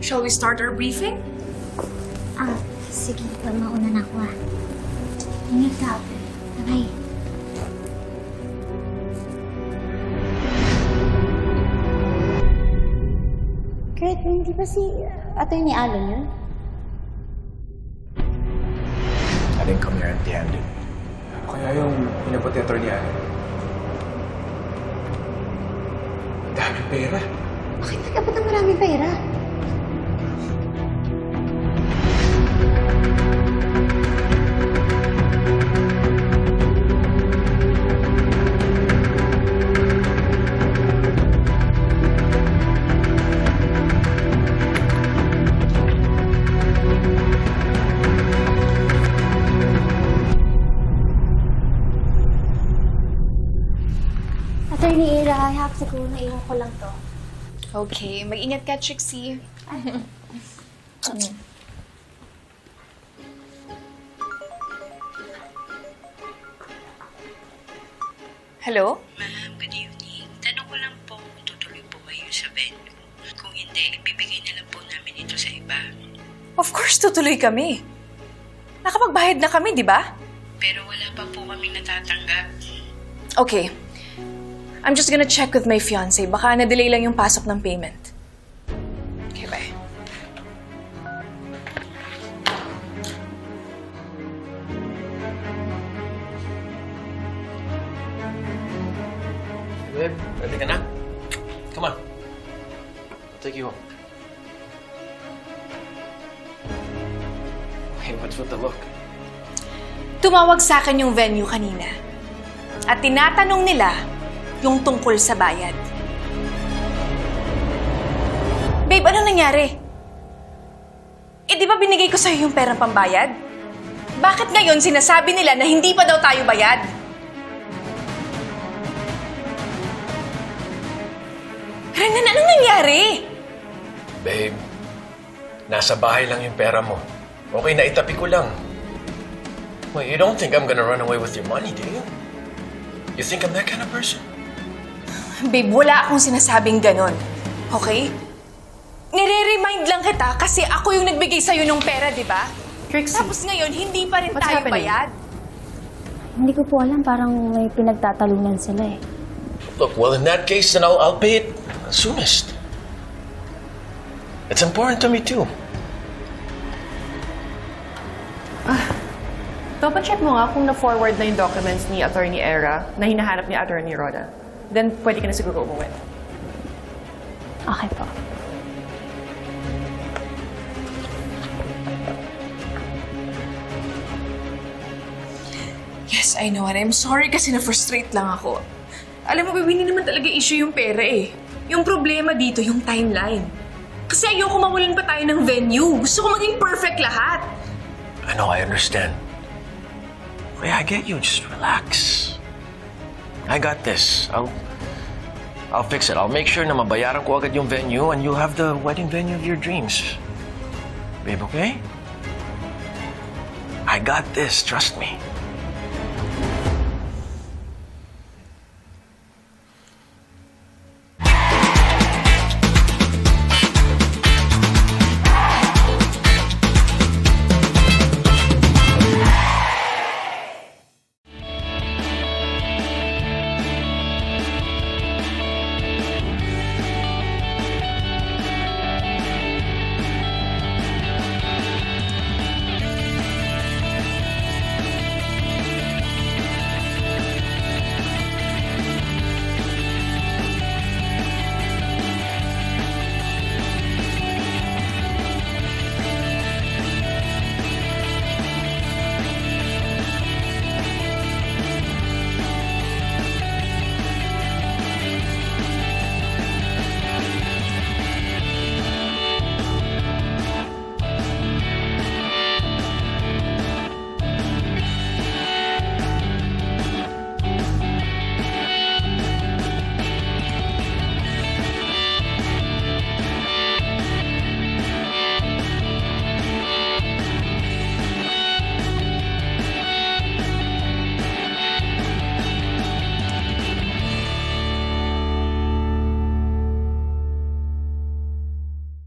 Shall we start our briefing? Ah, sige. Mauna na ako ah. Ingat ka. Bye. Kurt, hindi ba si uh, Attorney Alan yun? I didn't come here empty-handed. Kaya yung inabot ni Atty. Allen. Ang daming pera. Bakit nag-abot ng maraming pera? I have to go. Naiwan ko lang to. Okay, mag-ingat ka, Trixie. Hello? Ma'am, good evening. Tanong ko lang po kung tutuloy po kayo sa venue. Kung hindi, ibibigay na lang po namin ito sa iba. Of course, tutuloy kami. Nakapagbayad na kami, di ba? Pero wala pa po kami natatanggap. Okay. I'm just gonna check with my fiancé. Baka na-delay lang yung pasok ng payment. Okay, bye. Babe, ready ka na? Come on. I'll take you home. Hey, what's with the look? Tumawag sa akin yung venue kanina. At tinatanong nila yung tungkol sa bayad. Babe, ano nangyari? Eh, di ba binigay ko sa'yo yung perang pambayad? Bakit ngayon sinasabi nila na hindi pa daw tayo bayad? Renan, anong nangyari? Babe, nasa bahay lang yung pera mo. Okay na itabi ko lang. Well, you don't think I'm gonna run away with your money, do you? You think I'm that kind of person? Babe, wala akong sinasabing ganon. Okay? Nire-remind lang kita kasi ako yung nagbigay sa'yo ng pera, di ba? Trixie, Tapos ngayon, hindi pa rin What's tayo happening? bayad. Hindi ko po alam. Parang may pinagtatalunan sila eh. Look, well, in that case, then I'll, I'll pay it soonest. It's important to me, too. double check mo nga kung na-forward na yung documents ni Attorney Era na hinahanap ni Attorney Rhoda. Then, pwede ka na siguro umuwi. Okay po. Yes, I know. And I'm sorry kasi na-frustrate lang ako. Alam mo, babe, hindi naman talaga issue yung pera eh. Yung problema dito, yung timeline. Kasi ayoko mawalan pa tayo ng venue. Gusto ko maging perfect lahat. I know, I understand. Yeah, I get you. Just relax. I got this. I'll I'll fix it. I'll make sure na mabayaran ko agad yung venue and you'll have the wedding venue of your dreams. Babe, okay? I got this. Trust me.